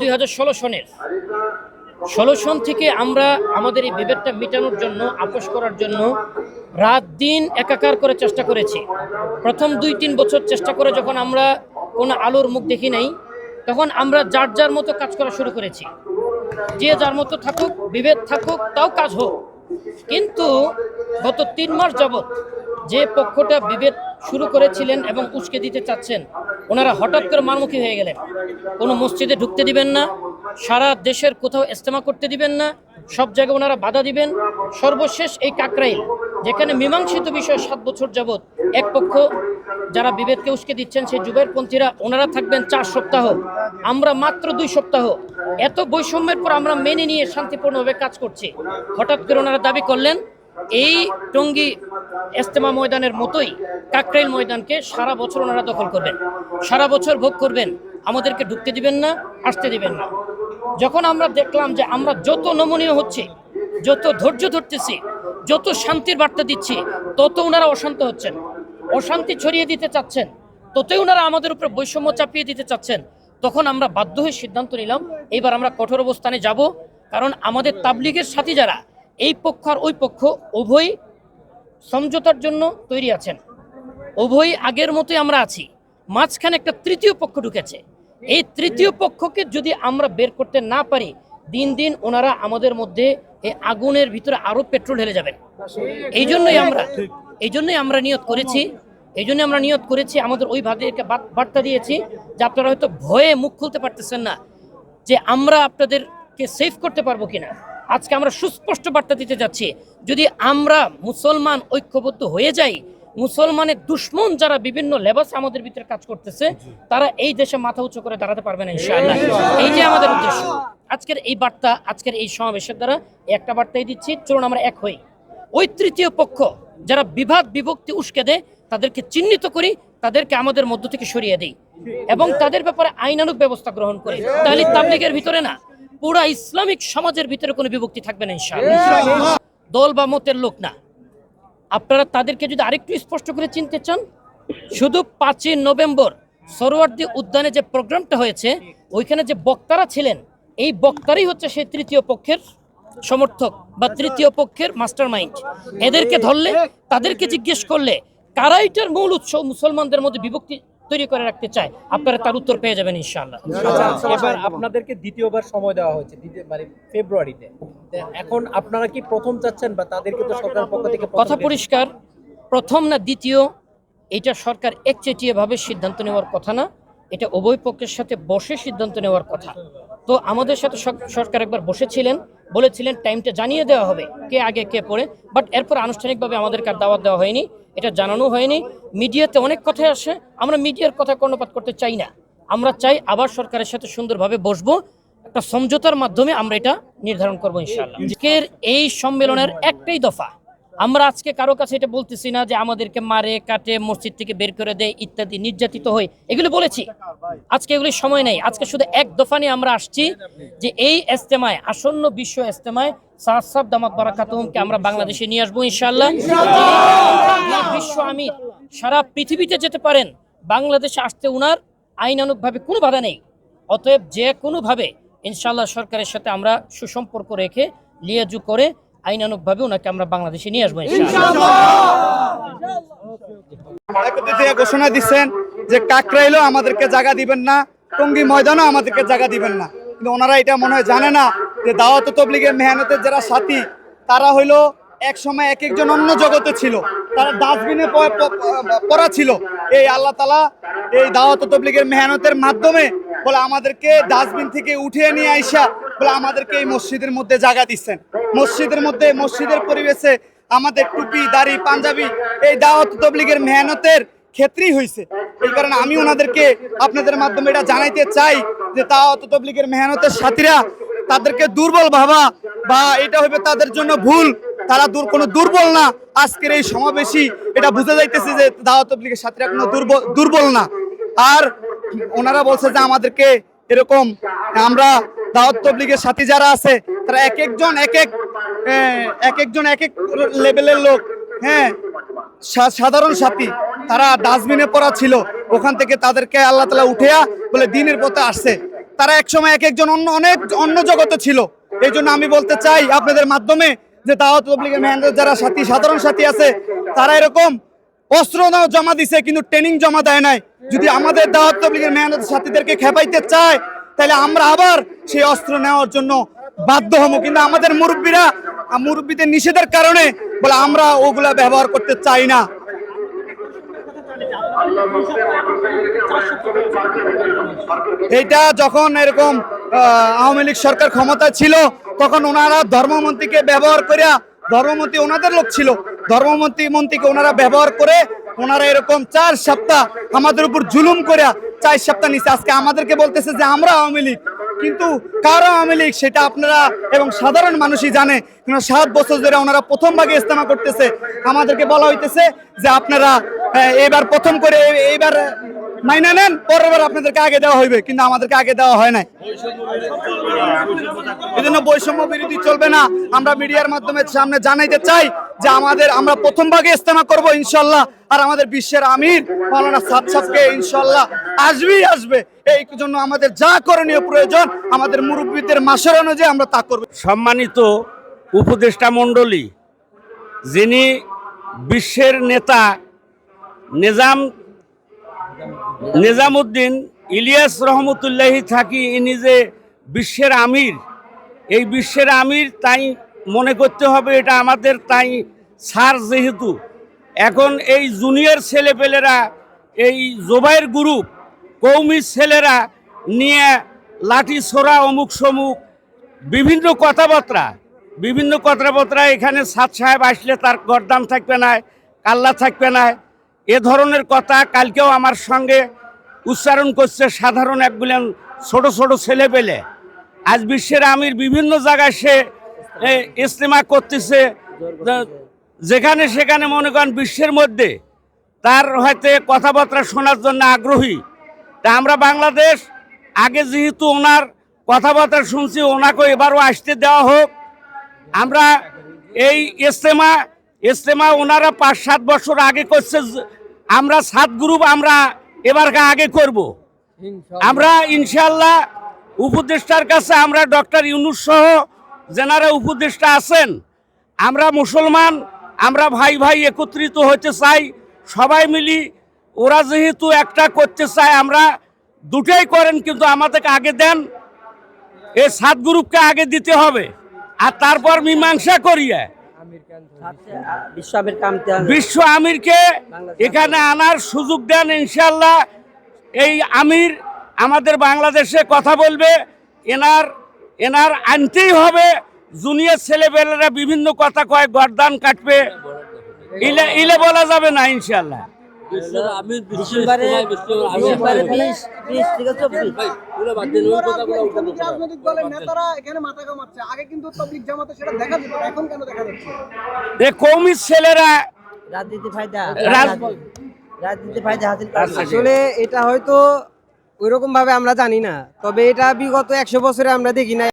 দুই হাজার ষোলো সনের। ষোলো সন থেকে আমরা আমাদের এই বিভেদটা মেটানোর জন্য, আপোষ করার জন্য রাত দিন একাকার করে চেষ্টা করেছি। প্রথম দুই তিন বছর চেষ্টা করে যখন আমরা কোনো আলোর মুখ দেখি নাই, তখন আমরা যার যার মতো কাজ করা শুরু করেছি। যে যার মতো থাকুক, বিভেদ থাকুক, তাও কাজ হোক। কিন্তু গত তিন মাস যাবৎ যে পক্ষটা বিভেদ শুরু করেছিলেন এবং উস্কে দিতে চাচ্ছেন। ওনারা হঠাৎ করে মারমুখী হয়ে গেলেন। কোনো মসজিদে ঢুকতে দিবেন না, সারা দেশের কোথাও ইস্তেমা করতে দিবেন না, সব জায়গায় ওনারা বাধা দিবেন। সর্বশেষ এই কাকরাইল, যেখানে মীমাংসিত বিষয় সাত বছর যাবৎ এক পক্ষ যারা বিভেদকে উস্কে দিচ্ছেন, সেই যুগেরপন্থীরা ওনারা থাকবেন চার সপ্তাহ। আমরা মাত্র দুই সপ্তাহ। এত বৈষম্যের পর আমরা মেনে নিয়ে শান্তিপূর্ণভাবে কাজ করছি। হঠাৎ করে ওনারা দাবি করলেন এই টঙ্গী এস্তেমা ময়দানের মতোই কাকরাইল ময়দানকে সারা বছর ওনারা দখল করবেন। সারা বছর ভোগ করবেন। আমাদেরকে ঢুকতে দিবেন না, আসতে দিবেন না। যখন আমরা দেখলাম যে আমরা যত নমনীয় হচ্ছে, যত ধৈর্য ধরতেছি, যত শান্তির বার্তা দিচ্ছি, তত ওনারা অশান্ত হচ্ছেন। অশান্তি ছড়িয়ে দিতে চাচ্ছেন, ততই ওনারা আমাদের উপরে বৈষম্য চাপিয়ে দিতে চাচ্ছেন। তখন আমরা বাধ্য হয়ে সিদ্ধান্ত নিলাম, এবার আমরা কঠোর অবস্থানে যাব। কারণ আমাদের তাবলিগের সাথী যারা এই পক্ষ আর ওই পক্ষ উভয় সমঝোতার জন্য তৈরি আছেন। উভয় আগের মতোই আমরা আছি। মাঝখানে একটা তৃতীয় পক্ষ ঢুকেছে। এই তৃতীয় পক্ষকে যদি আমরা বের করতে না পারি, দিন দিন ওনারা আমাদের মধ্যে এই আগুনের ভিতরে আরও পেট্রোল ঢেলে যাবেন। এই জন্যই আমরা, এই জন্যই আমরা নিয়ত করেছি, এই জন্য আমরা নিয়ত করেছি, আমাদের ওই ভাদেরকে বার্তা দিয়েছি যে আপনারা হয়তো ভয়ে মুখ খুলতে পারতেছেন না যে আমরা আপনাদেরকে সেভ করতে পারব কিনা। আজকে আমরা সুস্পষ্ট বার্তা দিতে যাচ্ছি যদি আমরা মুসলমান ঐক্যবদ্ধ হয়ে যাই মুসলমানের দুশ্মন যারা বিভিন্ন লেবাস আমাদের ভিতরে কাজ করতেছে তারা এই দেশে মাথা উঁচু করে দাঁড়াতে পারবে না ইনশাআল্লাহ। এই যে আমাদের উদ্দেশ্য আজকের এই বার্তা আজকের এই সমাবেশের দ্বারা একটা বার্তাই দিচ্ছি চলুন আমরা এক হই। ওই তৃতীয় পক্ষ যারা বিভাদ বিভক্তি উস্কে দেয় তাদেরকে চিহ্নিত করি তাদেরকে আমাদের মধ্য থেকে সরিয়ে দেই। এবং তাদের ব্যাপারে আইনানুক ব্যবস্থা গ্রহণ করি। তাহলে তাবলিগের ভিতরে না পুরা ইসলামিক সমাজের ভিতরে কোনো বিভক্তি থাকবে না ইনশাআল্লাহ। দল বা মতের লোক না। আপনারা তাদেরকে যদি আরেকটু স্পষ্ট করে চিনতে চান শুধু পাঁচই নভেম্বর সরোয়ার্দী উদ্যানে যে প্রোগ্রামটা হয়েছে ওইখানে যে বক্তারা ছিলেন এই বক্তারাই হচ্ছে সেই তৃতীয় পক্ষের সমর্থক বা তৃতীয় পক্ষের মাস্টার মাইন্ড এদেরকে ধরলে তাদেরকে জিজ্ঞেস করলে কারা এটার মূল উৎস মুসলমানদের মধ্যে বিভক্তি তৈরি করে রাখতে চায়? আপনারা তার উত্তর পেয়ে যাবেন ইনশাআল্লাহ। আচ্ছা এবার আপনাদেরকে দ্বিতীয়বার সময় দেওয়া হয়েছে মানে ফেব্রুয়ারিতে। এখন আপনারা কি প্রথম চাচ্ছেন বা তাদেরকে তো সরকারের পক্ষ থেকে কথা পরিষ্কার প্রথম না দ্বিতীয় এটা সরকার একচেটিয়া ভাবে সিদ্ধান্ত নেওয়ার কথা না এটা উভয় পক্ষের সাথে বসে সিদ্ধান্ত নেওয়ার কথা। তো আমাদের সাথে সরকার একবার বসেছিলেন বলেছিলেন টাইমটা জানিয়ে দেওয়া হবে কে আগে কে পরে? বাট এরপর আনুষ্ঠানিকভাবে আমাদেরকে আর দাওয়াত দেওয়া হয়নি। এটা জানানো হয়নি। মিডিয়াতে অনেক কথাই আসে। আমরা মিডিয়ার কথা কর্ণপাত করতে চাই না। আমরা চাই আবার সরকারের সাথে সুন্দরভাবে বসবো। একটা সমঝোতার মাধ্যমে আমরা এটা নির্ধারণ করব ইনশাআল্লাহ। আজকের এই সম্মেলনের একটাই দফা। আমরা আজকে কারও কাছে এটা বলতেছি না যে আমাদেরকে মারে, কাটে, মসজিদ থেকে বের করে দেয়, ইত্যাদি, নির্যাতিত হই এগুলো বলেছি। আজকে এগুলি সময় নেই। আজকে শুধু এক দফা নিয়ে আমরা আসছি যে এই এস্তেমায় আসন্ন বিশ্ব এস্তেমায় সাহসাব দামাত আমরা বাংলাদেশে নিয়ে আসব, ইনশাআল্লাহ। যিনি বিশ্ব আমির সারা পৃথিবীতে যেতে পারেন। বাংলাদেশে আসতে উনার আইনানুগভাবে কোনো বাধা নেই। অতএব যে কোনোভাবে ইনশাআল্লাহ সরকারের সাথে আমরা সুসম্পর্ক রেখে লিয়াজু করে আইনানুগভাবে ওনাকে আমরা বাংলাদেশে নিয়ে আসব ঘোষণা দিচ্ছেন যে কাকরাইলেও আমাদেরকে জায়গা দিবেন না, টঙ্গী ময়দানও আমাদেরকে জায়গা দিবেন না। কিন্তু ওনারা এটা মনে হয় জানে না যে দাওয়াত তবলিগের মেহনতের যারা সাথী, তারা হইল এক সময় এক একজন অন্য জগতে ছিল। তারা ডাস্টবিনে পড়া ছিল। এই আল্লাহ তালা এই দাওয়াত তবলিগের মেহনতের মাধ্যমে বলে, আমাদেরকে ডাস্টবিন থেকে উঠিয়ে নিয়ে আইসা বলে আমাদেরকে এই মসজিদের মধ্যে জায়গা দিচ্ছেন। মসজিদের মধ্যে, মসজিদের পরিবেশে আমাদের টুপি, দাড়ি, পাঞ্জাবি, এই দাওয়াত তবলিগের মেহনতের ক্ষেত্রেই হয়েছে এই কারণে আমি ওনাদেরকে আপনাদের মাধ্যমে এটা জানাইতে চাই যে দাওয়াত তবলিগের মেহনতের সাথীরা তাদেরকে দুর্বল ভাবা বা এটা হবে তাদের জন্য ভুল, তারা দূর, কোনো দুর্বল না। আজকের এই সমাবেশই এটা বুঝে যাইতেছে যে দাওয়াত তবলিগের সাথীরা কোনো দুর্বল দুর্বল না। আর ওনারা বলছে যে আমাদেরকে এরকম আমরা দাওয়াত তবলিগের সাথী যারা আছে, তারা এক একজন এক এক এক একজন এক এক লেভেলের লোক হ্যাঁ সাধারণ সাথী, তারা ডাস্টবিনে পড়া ছিল, ওখান থেকে তাদেরকে আল্লাহ তালা উঠেয়া বলে দিনের পথে আসছে। তারা একসময় এক একজন অন্য, অনেক অন্য জগতে ছিল। এই জন্য আমি বলতে চাই আপনাদের মাধ্যমে যে দাওয়াত তবলিগের মেহনত যারা সাথী, সাধারণ সাথী আছে, তারা এরকম অস্ত্র জমা দিছে, কিন্তু ট্রেনিং জমা দেয় নাই। যদি আমাদের দাওয়াত তবলিগের মেহনত সাথীদেরকে খেপাইতে চায় তাহলে আমরা আবার সেই অস্ত্র নেওয়ার জন্য বাধ্য হব। কিন্তু আমাদের মুরব্বীরা মুরব্বীদের নিষেধের কারণে বলে আমরা ওগুলা ব্যবহার করতে চাই না। এইটা যখন এরকম আওয়ামী লীগ সরকার ক্ষমতায় ছিল, তখন ওনারা ধর্মমন্ত্রীকে ব্যবহার করিয়া, ধর্মমন্ত্রী ওনাদের লোক ছিল, ধর্মমন্ত্রী মন্ত্রীকে ওনারা ব্যবহার করে ওনারা এরকম চার সপ্তাহ আমাদের উপর জুলুম করিয়া চার সপ্তাহ নিচে আজকে আমাদেরকে বলতেছে যে আমরা আওয়ামী লীগ। কিন্তু কার আওয়ামী লীগ সেটা আপনারা এবং সাধারণ মানুষই জানে। সাত বছর ধরে ওনারা প্রথম ভাগে ইস্তেমা করতেছে। আমাদেরকে বলা হইতেছে যে আপনারা এবার প্রথম করে এইবার মাইনা নেন, পরের আপনাদেরকে আগে দেওয়া হইবে। কিন্তু আমাদেরকে আগে দেওয়া হয় নাই। এই জন্য বৈষম্য বিরোধী চলবে না। আমরা মিডিয়ার মাধ্যমে সামনে জানাইতে চাই যে আমাদের আমরা প্রথম ভাগে ইস্তেমা করব ইনশাল্লাহ আর আমাদের বিশ্বের আমির মাওলানা সাদ সাহেবকে ইনশাল্লাহ আসবেই আসবে। এই জন্য আমাদের যা করণীয় প্রয়োজন আমাদের মুরব্বীদের মাসের অনুযায়ী আমরা তা করব। সম্মানিত উপদেষ্টা মণ্ডলী, যিনি বিশ্বের নেতা নিজাম নিজামুদ্দিন ইলিয়াস রহমতুল্লাহি থাকি, ইনি যে বিশ্বের আমির, এই বিশ্বের আমির তাই মনে করতে হবে এটা আমাদের তাই সার যেহেতু। এখন এই জুনিয়র ছেলেপেলেরা, এই জোবাইয়ের গ্রুপ, কৌমি ছেলেরা নিয়ে লাঠি ছোড়া, অমুক সমুক, বিভিন্ন কথাবার্তা বিভিন্ন কথাবার্তা এখানে সাদ সাহেব আসলে তার গরদাম থাকবে না, কাল্লা থাকবে না। এ ধরনের কথা কালকেও আমার সঙ্গে উচ্চারণ করছে সাধারণ একগুলেন ছোট ছোট ছেলে পেলে আজ বিশ্বের আমির বিভিন্ন জায়গায় সে ইস্তেমা করতেছে। যেখানে সেখানে মনে করেন বিশ্বের মধ্যে তার হয়তো কথাবার্তা শোনার জন্য আগ্রহী। তা আমরা বাংলাদেশ আগে যেহেতু ওনার কথাবার্তা শুনছি ওনাকে এবারও আসতে দেওয়া হোক। আমরা এই ইস্তেমা ইস্তেমা ওনারা পাঁচ সাত বছর আগে করছে আমরা সাত গ্রুপ আমরা এবার আগে করব। আমরা ইনশাল্লাহ উপদেষ্টার কাছে আমরা ডক্টর ইউনুস সহ যেনারা উপদেষ্টা আছেন, আমরা মুসলমান, আমরা ভাই ভাই একত্রিত হতে চাই, সবাই মিলি ওরা যেহেতু একটা করতে চায়, আমরা দুটাই করেন কিন্তু আমাদেরকে আগে দেন এই সাত গ্রুপকে আগে দিতে হবে, আর তারপর মীমাংসা করিয়ে। বিশ্ব আমিরকে এখানে আনার সুযোগ দেন ইনশাল্লাহ এই আমির আমাদের বাংলাদেশে কথা বলবে, এনার এনার আনতেই হবে। জুনিয়র ছেলেবেলেরা বিভিন্ন কথা কয় গরদান কাটবে। ইলে ইলে বলা যাবে না ইনশাল্লাহ কৌমির ছেলেরা রাজনীতি ফায়দা। রাজনীতি ফায়দা হাসিল আসলে এটা হয়তো ওইরকম ভাবে আমরা জানি না। তবে এটা বিগত একশো বছরে আমরা দেখি না